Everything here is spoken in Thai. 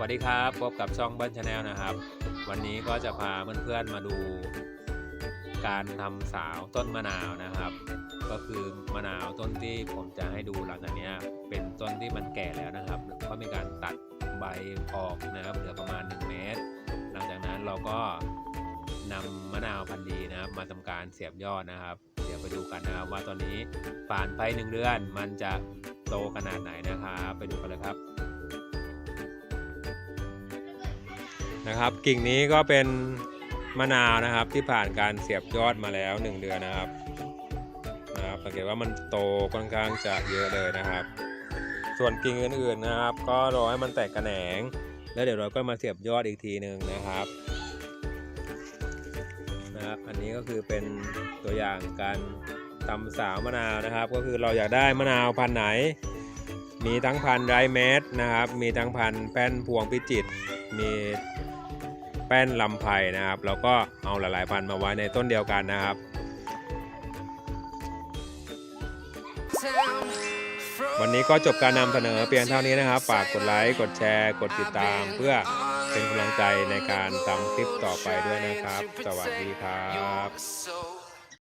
วัสดีครับพบกับช่องเบิ้ลชาแนลนะครับ วันนี้ก็จะพาเพื่อนๆมาดู การทำสาวต้นมะนาวนะครับ ก็คือมะนาวต้นที่ผมจะให้ดูหลังจากนี้เป็นต้นที่มันแก่แล้วนะครับก็มีการตัดใบออกนะครับเหลือประมาณ 1 เมตร หลังจากนั้นเราก็นำมะนาวพันธุ์ดีนะครับ มาทำการเสียบยอดนะครับ เดี๋ยวไปดูกันนะครับว่าตอนนี้ผ่านไปหนึ่งเดือนมันจะโตขนาดไหนนะครับ ไปดูกันเลยครับ นะครับ กิ่งนี้ก็เป็นมะนาวนะครับที่ผ่านการเสียบยอดมาแล้ว 1 เดือนนะครับนะครับสังเกตว่ามันโตค่อนข้างจะเยอะเลยนะครับ ส่วนกิ่งอื่นๆนะครับ ก็รอให้มันแตกกระแหนง แล้วเดี๋ยวเราก็มาเสียบยอดอีกทีหนึ่งนะครับนะครับอันนี้ก็คือเป็นตัวอย่างการทำสาวมะนาวนะครับ ก็คือเราอยากได้มะนาวพันธุ์ไหน มีทั้งพันธุ์ไรเมสนะครับ มีทั้งพันธุ์แป้นพวงพิจิตรมี แป้นลำไผ่นะครับแล้วก็เอาหลายๆพันมาไว้ในต้นเดียวกันนะครับ วันนี้ก็จบการนำเสนอเพียงเท่านี้นะครับฝากกดไลค์กดแชร์ กดติดตามเพื่อเป็นกำลังใจในการทำคลิปต่อไปด้วยนะครับ สวัสดีครับ so